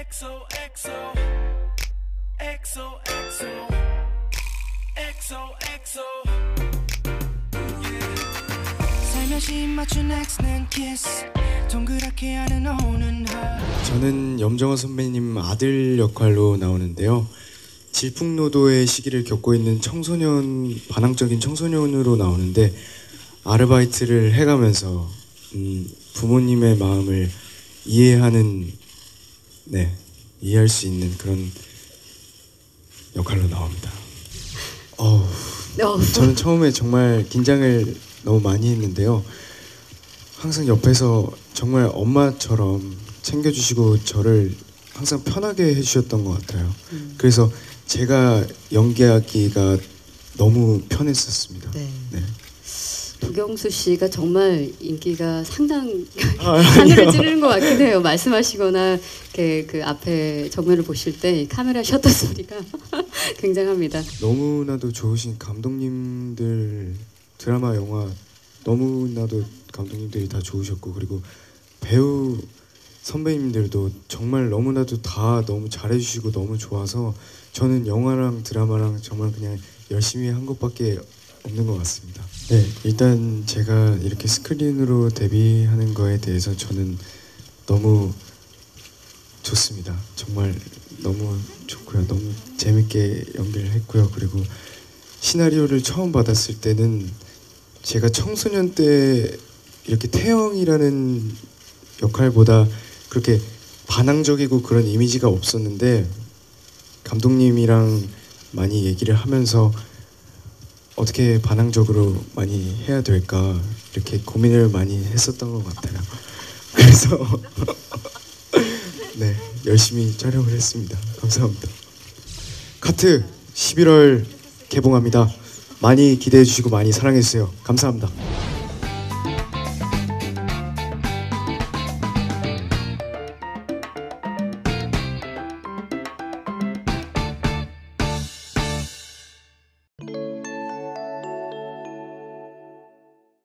XO XO XO XO XO XO 살며시 맞춘 X는 키스 동그랗게 하는 오는 하 저는 염정호 선배님 아들 역할로 나오는데요. 질풍노도의 시기를 겪고 있는 청소년, 반항적인 청소년으로 나오는데 아르바이트를 해가면서 음, 부모님의 마음을 이해하는, 네, 이해할 수 있는 그런 역할로 나옵니다. 어우, 어, 저는 처음에 정말 긴장을 너무 많이 했는데요. 항상 옆에서 정말 엄마처럼 챙겨주시고 저를 항상 편하게 해주셨던 것 같아요. 그래서 제가 연기하기가 너무 편했었습니다. 네. 네. 도경수 씨가 정말 인기가 상당 아, 하늘을. 찌르는 것 같긴 해요. 말씀하시거나 이렇게 그 앞에 정면을 보실 때이 카메라 셔터 소리가 굉장합니다. 너무나도 좋으신 감독님들 드라마 영화 너무나도 감독님들이 다 좋으셨고 그리고 배우 선배님들도 정말 너무나도 다 너무 잘해주시고 너무 좋아서 저는 영화랑 드라마랑 정말 그냥 열심히 한 것밖에 없는 것 같습니다. 네, 일단 제가 이렇게 스크린으로 데뷔하는 거에 대해서 저는 너무 좋습니다. 정말 너무 좋고요. 너무 재밌게 연기를 했고요. 그리고 시나리오를 처음 받았을 때는 제가 청소년 때 이렇게 태영이라는 역할보다 그렇게 반항적이고 그런 이미지가 없었는데 감독님이랑 많이 얘기를 하면서 어떻게 반항적으로 많이 해야 될까 이렇게 고민을 많이 했었던 것 같아요. 그래서 네 열심히 촬영을 했습니다. 감사합니다. 카트 11월 개봉합니다. 많이 기대해 주시고 많이 사랑해 주세요. 감사합니다.